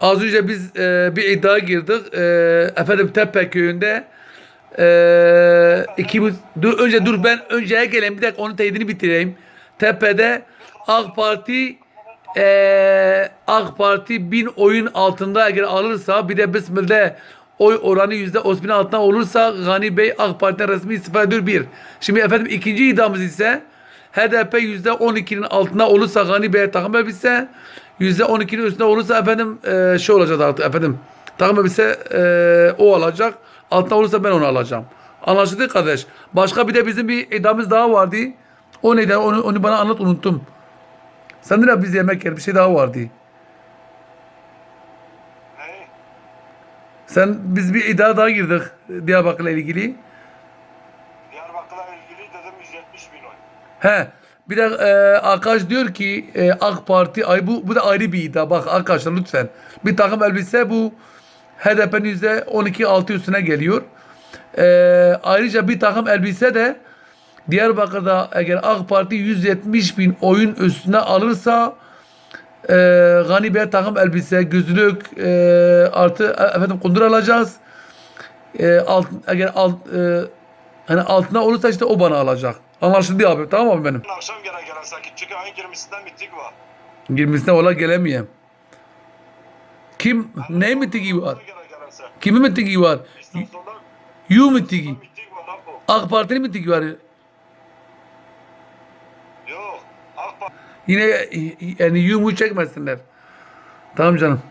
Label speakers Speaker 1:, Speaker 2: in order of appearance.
Speaker 1: Az önce biz e, bir iddia girdik. E, efendim Tepe köyünde e, iki, dur, önce dur ben önceye geleyim bir dakika onun teyidini bitireyim. Tepe'de AK Parti e, AK Parti bin oyun altında eğer alırsa bir de Bismillah'de oy oranı yüzde osbin altında olursa Gani Bey AK Parti'den resmi istifa ediyor bir. Şimdi efendim ikinci iddiamız ise HDP yüzde 12'nin altında olursa Gani Bey'e takım elbise yüzde 12'nin üstünde olursa efendim e, şey olacak artık efendim takım elbise e, o alacak altında olursa ben onu alacağım. Anlaşıldı kardeş. Başka bir de bizim bir iddiamız daha vardı. O neydi? Onu, onu bana anlat unuttum. Sen de biz yemek yer bir şey daha vardı. Sen biz bir iddia daha girdik Diyarbakır'la ilgili.
Speaker 2: Diyarbakır'la ilgili dedim 170 bin oy.
Speaker 1: He. Bir de e, arkadaş diyor ki e, AK Parti ay bu bu da ayrı bir iddia. Bak arkadaşlar lütfen. Bir takım elbise bu HDP'nin yüzde 12 6 üstüne geliyor. E, ayrıca bir takım elbise de Diyarbakır'da eğer AK Parti 170 bin oyun üstüne alırsa e, Gani Bey takım elbise, gözlük e, artı e, efendim kundur alacağız. E, alt, eğer alt, e, hani altına olursa işte o bana alacak. Anlaşıldı abi tamam mı benim?
Speaker 2: Akşam gene gelen sakin çünkü ayın 20'sinden miting var.
Speaker 1: 20'sine ola gelemeyeyim. Kim? Ne mitigi var? Kimin mitigi var? Yu mitigi. AK Parti'nin mitigi var.
Speaker 2: Yok. AK Parti.
Speaker 1: Yine yani yu mu çekmesinler. Tamam canım.